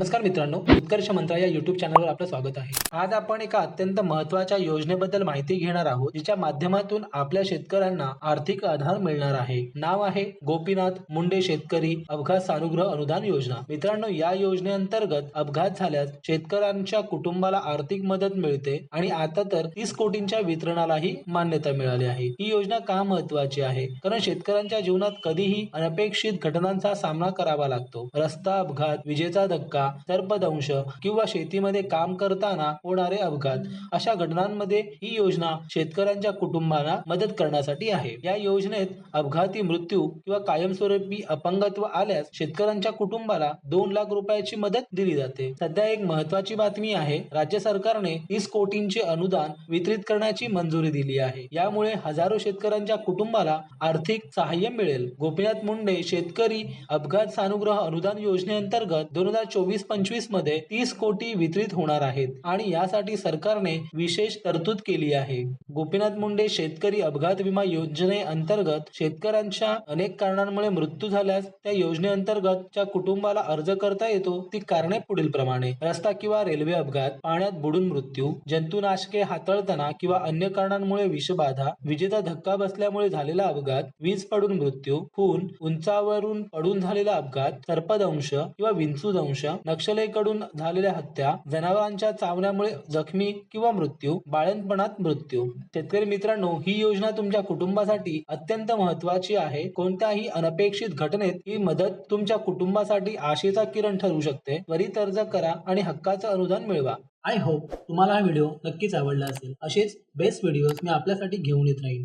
नमस्कार मित्रांनो उत्कर्ष मंत्रा या युट्यूब चॅनलवर आपलं स्वागत आहे. आज आपण एका अत्यंत महत्त्वाच्या योजनेबद्दल माहिती घेणार आहोत जिच्या माध्यमातून आपल्या शेतकऱ्यांना आर्थिक आधार मिळणार आहे. नाव आहे गोपीनाथ मुंडे शेतकरी अपघात सानुग्रह अनुदान योजना. मित्रांनो या योजनेअंतर्गत अपघात झाल्यास शेतकऱ्यांच्या कुटुंबाला आर्थिक मदत मिळते आणि आता तर तीस कोटींच्या वितरणालाही मान्यता मिळाली आहे. ही योजना का महत्वाची आहे? कारण शेतकऱ्यांच्या जीवनात कधीही अनपेक्षित घटनांचा सामना करावा लागतो. रस्ता अपघात विजेचा धक्का सर्पदंश किंवा शेतीमध्ये काम करताना होणारे अपघात. अशा घटनांमध्ये ही योजना शेतकऱ्यांच्या कुटुंबाला मदत करण्यासाठी आहे. या योजनेत अपघाती मृत्यू किंवा कायमस्वरूपी अपंगत्व आल्यास शेतकऱ्यांच्या कुटुंबाला दोन लाख रुपयाची मदत दिली जाते. सध्या एक महत्वाची बातमी आहे राज्य सरकारने तीस कोटींचे अनुदान वितरित करण्याची मंजुरी दिली आहे. यामुळे हजारो शेतकऱ्यांच्या कुटुंबाला आर्थिक सहाय्य मिळेल. गोपीनाथ मुंडे शेतकरी अपघात सानुग्रह अनुदान योजनेअंतर्गत दोन हजार चोवीस पंचवीसमध्ये तीस कोटी वितरित होणार आहेत आणि यासाठी सरकारने विशेष तरतूद केली आहे. गोपीनाथ मुंडे शेतकरी अपघात विमा योजनेअंतर्गत शेतकऱ्यांच्या अनेक कारणांमुळे मृत्यू झाल्यास त्या योजनेअंतर्गत कुटुंबाला अर्ज करता येतो ती कारणे पुढील प्रमाणे. रस्ता किंवा रेल्वे अपघात पाण्यात बुडून मृत्यू जंतुनाशके हाताळताना किंवा अन्य कारणांमुळे विषबाधा विजेचा धक्का बसल्यामुळे झालेला अपघात वीज पडून मृत्यू खून उंचावरून पडून झालेला अपघात सर्पदंश किंवा विंचूदंश नक्षलेकडून झालेल्या हत्या जनावरांच्या चावण्यामुळे जखमी किंवा मृत्यू बाळंतपणात मृत्यू. शेतकरी मित्रांनो ही योजना तुमच्या कुटुंबासाठी अत्यंत महत्वाची आहे. कोणत्याही अनपेक्षित घटनेत ही मदत तुमच्या कुटुंबासाठी आशेचा किरण ठरू शकते. त्वरित अर्ज करा आणि हक्काचं अनुदान मिळवा. आय होप तुम्हाला हा व्हिडिओ नक्कीच आवडला असेल. असेच बेस्ट व्हिडिओज मी आपल्यासाठी घेऊन येत राहीन.